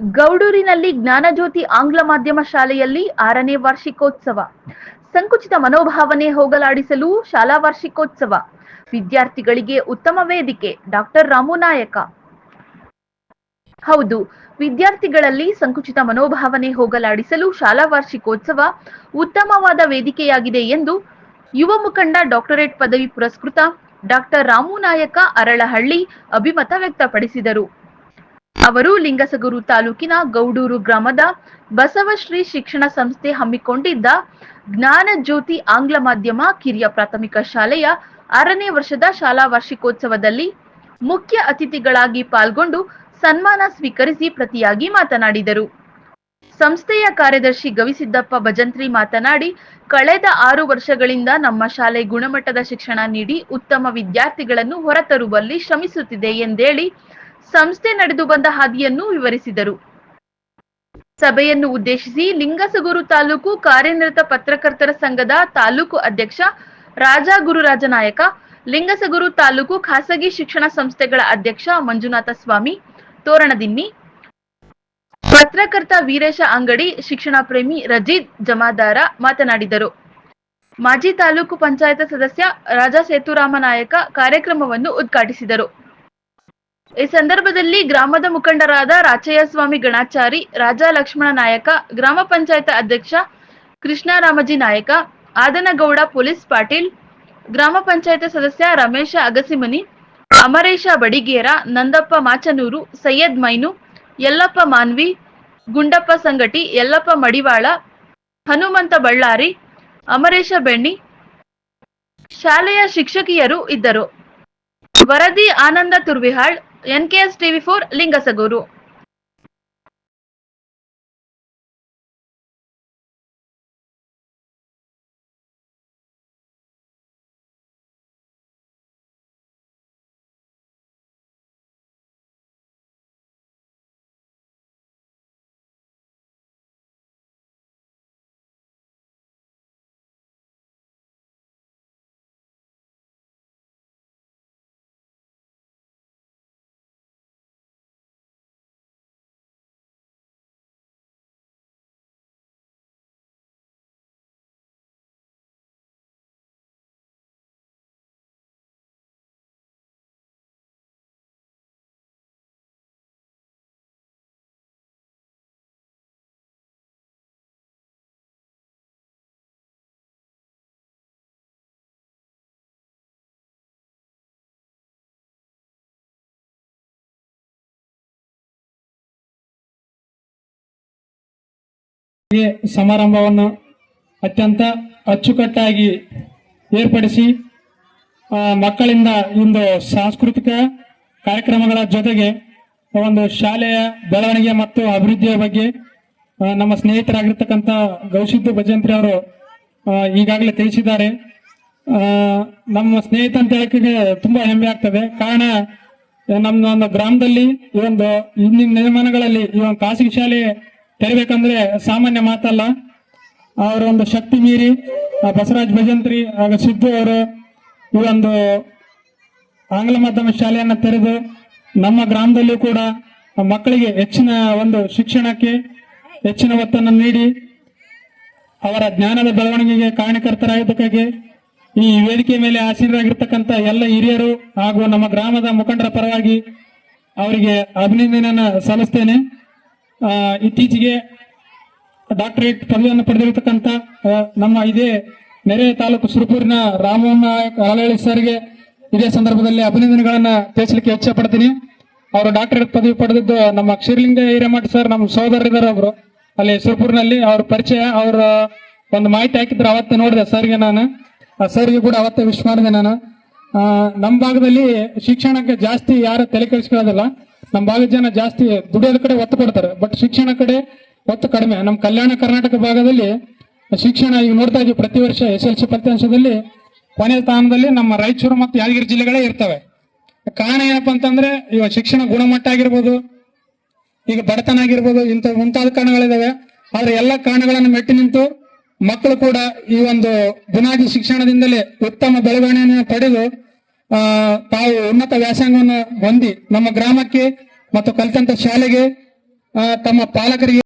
ಗೌಡೂರಿನಲ್ಲಿ ಜ್ಞಾನಜ್ಯೋತಿ ಆಂಗ್ಲ ಮಾಧ್ಯಮ ಶಾಲೆಯಲ್ಲಿ ಆರನೇ ವಾರ್ಷಿಕೋತ್ಸವ. ಸಂಕುಚಿತ ಮನೋಭಾವನೆ ಹೋಗಲಾಡಿಸಲು ಶಾಲಾ ವಾರ್ಷಿಕೋತ್ಸವ. ವಿದ್ಯಾರ್ಥಿಗಳಿಗೆ ಉತ್ತಮ ವೇದಿಕೆ, ಡಾಕ್ಟರ್ ರಾಮು ನಾಯಕ. ಹೌದು, ವಿದ್ಯಾರ್ಥಿಗಳಲ್ಲಿ ಸಂಕುಚಿತ ಮನೋಭಾವನೆ ಹೋಗಲಾಡಿಸಲು ಶಾಲಾ ವಾರ್ಷಿಕೋತ್ಸವ ಉತ್ತಮವಾದ ವೇದಿಕೆಯಾಗಿದೆ ಎಂದು ಯುವ ಮುಖಂಡ ಡಾಕ್ಟರೇಟ್ ಪದವಿ ಪುರಸ್ಕೃತ ಡಾಕ್ಟರ್ ರಾಮು ನಾಯಕ ಅರಳಹಳ್ಳಿ ಅಭಿಮತ ವ್ಯಕ್ತಪಡಿಸಿದರು. ಅವರು ಲಿಂಗಸಗೂರು ತಾಲೂಕಿನ ಗೌಡೂರು ಗ್ರಾಮದ ಬಸವಶ್ರೀ ಶಿಕ್ಷಣ ಸಂಸ್ಥೆ ಹಮ್ಮಿಕೊಂಡಿದ್ದ ಜ್ಞಾನ ಜ್ಯೋತಿ ಆಂಗ್ಲ ಮಾಧ್ಯಮ ಕಿರಿಯ ಪ್ರಾಥಮಿಕ ಶಾಲೆಯ ಆರನೇ ವರ್ಷದ ಶಾಲಾ ವಾರ್ಷಿಕೋತ್ಸವದಲ್ಲಿ ಮುಖ್ಯ ಅತಿಥಿಗಳಾಗಿ ಪಾಲ್ಗೊಂಡು ಸನ್ಮಾನ ಸ್ವೀಕರಿಸಿ ಪ್ರತಿಯಾಗಿ ಮಾತನಾಡಿದರು. ಸಂಸ್ಥೆಯ ಕಾರ್ಯದರ್ಶಿ ಗವಿಸಿದ್ದಪ್ಪ ಭಜಂತ್ರಿ ಮಾತನಾಡಿ, ಕಳೆದ ಆರು ವರ್ಷಗಳಿಂದ ನಮ್ಮ ಶಾಲೆ ಗುಣಮಟ್ಟದ ಶಿಕ್ಷಣ ನೀಡಿ ಉತ್ತಮ ವಿದ್ಯಾರ್ಥಿಗಳನ್ನು ಹೊರತರುವಲ್ಲಿ ಶ್ರಮಿಸುತ್ತಿದೆ ಎಂದೇಳಿ ಸಂಸ್ಥೆ ನಡೆದು ಬಂದ ಹಾದಿಯನ್ನು ವಿವರಿಸಿದರು. ಸಭೆಯನ್ನು ಉದ್ದೇಶಿಸಿ ಲಿಂಗಸಗೂರು ತಾಲೂಕು ಕಾರ್ಯನಿರತ ಪತ್ರಕರ್ತರ ಸಂಘದ ತಾಲೂಕು ಅಧ್ಯಕ್ಷ ರಾಜಾ ಗುರುರಾಜನಾಯಕ ಲಿಂಗಸಗೂರು ತಾಲೂಕು ಖಾಸಗಿ ಶಿಕ್ಷಣ ಸಂಸ್ಥೆಗಳ ಅಧ್ಯಕ್ಷ ಮಂಜುನಾಥ ಸ್ವಾಮಿ ತೋರಣದಿನ್ನಿ ಪತ್ರಕರ್ತ ವೀರೇಶ ಅಂಗಡಿ ಶಿಕ್ಷಣ ಪ್ರೇಮಿ ರಜೀದ್ ಜಮಾದಾರ ಮಾತನಾಡಿದರು. ಮಾಜಿ ತಾಲೂಕು ಪಂಚಾಯತ್ ಸದಸ್ಯ ರಾಜಾ ಸೇತುರಾಮ ನಾಯಕ ಕಾರ್ಯಕ್ರಮವನ್ನು ಉದ್ಘಾಟಿಸಿದರು. ಈ ಸಂದರ್ಭದಲ್ಲಿ ಗ್ರಾಮದ ಮುಖಂಡರಾದ ರಾಚಯ್ಯಸ್ವಾಮಿ ಗಣಾಚಾರಿ, ರಾಜಾ ಲಕ್ಷ್ಮಣ ನಾಯಕ, ಗ್ರಾಮ ಪಂಚಾಯತ್ ಅಧ್ಯಕ್ಷ ಕೃಷ್ಣರಾಮಜಿ ನಾಯಕ, ಆದನಗೌಡ ಪೊಲೀಸ್ ಪಾಟೀಲ್, ಗ್ರಾಮ ಪಂಚಾಯತ್ ಸದಸ್ಯ ರಮೇಶ ಅಗಸಿಮನಿ, ಅಮರೇಶ ಬಡಿಗೇರ, ನಂದಪ್ಪ ಮಾಚನೂರು, ಸೈಯದ್ ಮೈನು, ಯಲ್ಲಪ್ಪ ಮಾನ್ವಿ, ಗುಂಡಪ್ಪ ಸಂಗಟಿ, ಯಲ್ಲಪ್ಪ ಮಡಿವಾಳ, ಹನುಮಂತ ಬಳ್ಳಾರಿ, ಅಮರೇಶ ಬೆಣ್ಣಿ, ಶಾಲೆಯ ಶಿಕ್ಷಕಿಯರು ಇದ್ದರು. ವರದಿ Anand Turvihal NKS TV four Lingasugur. ಸಮಾರಂಭವನ್ನು ಅತ್ಯಂತ ಅಚ್ಚುಕಟ್ಟಾಗಿ ಏರ್ಪಡಿಸಿ ಮಕ್ಕಳಿಂದ ಒಂದು ಸಾಂಸ್ಕೃತಿಕ ಕಾರ್ಯಕ್ರಮಗಳ ಜೊತೆಗೆ ಒಂದು ಶಾಲೆಯ ಬೆಳವಣಿಗೆ ಮತ್ತು ಅಭಿವೃದ್ಧಿಯ ಬಗ್ಗೆ ನಮ್ಮ ಸ್ನೇಹಿತರಾಗಿರ್ತಕ್ಕಂಥ ಗೌಸಿದ್ದು ಭಜಂತ್ರಿ ಅವರು ಈಗಾಗಲೇ ತಿಳಿಸಿದ್ದಾರೆ. ನಮ್ಮ ಸ್ನೇಹಿತ ಅಂತ ಹೇಳಕ್ಕೆ ತುಂಬಾ ಹೆಮ್ಮೆ ಆಗ್ತದೆ. ಕಾರಣ, ನಮ್ಮ ಒಂದು ಗ್ರಾಮದಲ್ಲಿ ಈ ಒಂದು ಇಂದಿನ ನಿರ್ಮಾಣಗಳಲ್ಲಿ ಈ ಒಂದು ಖಾಸಗಿ ಶಾಲೆ ತೆರಬೇಕಂದ್ರೆ ಸಾಮಾನ್ಯ ಮಾತಲ್ಲ. ಅವರ ಒಂದು ಶಕ್ತಿ ಮೀರಿ ಬಸವರಾಜ್ ಭಜಂತ್ರಿ ಹಾಗೂ ಸಿದ್ದು ಅವರು ಈ ಒಂದು ಆಂಗ್ಲ ಮಾಧ್ಯಮ ಶಾಲೆಯನ್ನು ತೆರೆದು ನಮ್ಮ ಗ್ರಾಮದಲ್ಲಿ ಕೂಡ ಮಕ್ಕಳಿಗೆ ಹೆಚ್ಚಿನ ಒಂದು ಶಿಕ್ಷಣಕ್ಕೆ ಹೆಚ್ಚಿನ ಒತ್ತನ್ನು ನೀಡಿ, ಅವರ ಜ್ಞಾನದ ಬೆಳವಣಿಗೆಗೆ ಕಾರಣಕರ್ತರಾಗಿದ್ದಕ್ಕಾಗಿ ಈ ವೇದಿಕೆ ಮೇಲೆ ಆಸೀನರಾಗಿರ್ತಕ್ಕಂಥ ಎಲ್ಲ ಹಿರಿಯರು ಹಾಗೂ ನಮ್ಮ ಗ್ರಾಮದ ಮುಖಂಡರ ಪರವಾಗಿ ಅವರಿಗೆ ಅಭಿನಂದನೆಯನ್ನು ಸಲ್ಲಿಸ್ತೇನೆ. ಇತ್ತೀಚೆಗೆ ಡಾಕ್ಟರೇಟ್ ಪದವಿಯನ್ನು ಪಡೆದಿರತಕ್ಕಂಥ ನಮ್ಮ ಇದೇ ನೆರೆ ತಾಲೂಕು ಸುರಪೂರಿನ ರಾಮಣ್ಣ ಅಳಹಳ್ಳಿ ಸರ್ಗೆ ಇದೇ ಸಂದರ್ಭದಲ್ಲಿ ಅಭಿನಂದನೆಗಳನ್ನ ತಿಳಿಸಲಿಕ್ಕೆ ಇಚ್ಛೆ ಪಡ್ತೀನಿ ಅವರು ಡಾಕ್ಟರೇಟ್ ಪದವಿ ಪಡೆದಿದ್ದು ನಮ್ಮ ಕ್ಷೀರಲಿಂಗ ಹಿರೇಮಠ ಸರ್, ನಮ್ಮ ಸಹೋದರರಿದ್ದಾರೆ ಅವರು ಅಲ್ಲಿ ಸುರಪೂರ್ನಲ್ಲಿ ಅವ್ರ ಪರಿಚಯ, ಅವ್ರ ಒಂದು ಮಾಹಿತಿ ಹಾಕಿದ್ರು ಅವತ್ತೇ ನೋಡಿದೆ ಸರ್ಗೆ ನಾನು. ಸರ್ಗೆ ಕೂಡ ಅವತ್ತೇ ವಿಶ್ ಮಾಡಿದೆ ನಾನು. ನಮ್ಮ ಭಾಗದಲ್ಲಿ ಶಿಕ್ಷಣಕ್ಕೆ ಜಾಸ್ತಿ ಯಾರು ತಲೆ ಕೆಡಿಸ್ಕೊಳ್ಳೋದಿಲ್ಲ. ನಮ್ಮ ಭಾಗದ ಜನ ಜಾಸ್ತಿ ದುಡಿಯೋದ ಕಡೆ ಒತ್ತು ಕೊಡ್ತಾರೆ. ಬಟ್ ಶಿಕ್ಷಣ ಕಡೆ ಒತ್ತು ಕಡಿಮೆ. ನಮ್ಮ ಕಲ್ಯಾಣ ಕರ್ನಾಟಕ ಭಾಗದಲ್ಲಿ ಶಿಕ್ಷಣ ಈಗ ನೋಡ್ತಾ ಇದೀವಿ ಪ್ರತಿ ವರ್ಷ ಎಸ್ ಎಲ್ ಸಿ ಫಲಿತಾಂಶದಲ್ಲಿ. ಕೊನೆ ಸ್ಥಾನದಲ್ಲಿ ನಮ್ಮ ರಾಯಚೂರು ಮತ್ತು ಯಾದಗಿರಿ ಜಿಲ್ಲೆಗಳೇ ಇರ್ತವೆ. ಕಾರಣ ಏನಪ್ಪಾ ಅಂತಂದ್ರೆ ಇವಾಗ ಶಿಕ್ಷಣ ಗುಣಮಟ್ಟ ಆಗಿರ್ಬೋದು, ಈಗ ಬಡತನ ಆಗಿರ್ಬೋದು, ಇಂಥ ಮುಂತಾದ ಕಾರಣಗಳಿದಾವೆ. ಆದ್ರೆ ಎಲ್ಲ ಕಾರಣಗಳನ್ನು ಮೆಟ್ಟಿ ನಿಂತು ಮಕ್ಕಳು ಕೂಡ ಈ ಒಂದು ಬುನಾದಿ ಶಿಕ್ಷಣದಿಂದಲೇ ಉತ್ತಮ ಬೆಳವಣಿಗೆಯನ್ನು ಪಡೆದು ತಾವು ಉನ್ನತ ವ್ಯಾಸಂಗವನ್ನು ಹೊಂದಿ ನಮ್ಮ ಗ್ರಾಮಕ್ಕೆ ಮತ್ತು ಕಲಿತಂತ ಶಾಲೆಗೆ ತಮ್ಮ ಪಾಲಕರಿಗೆ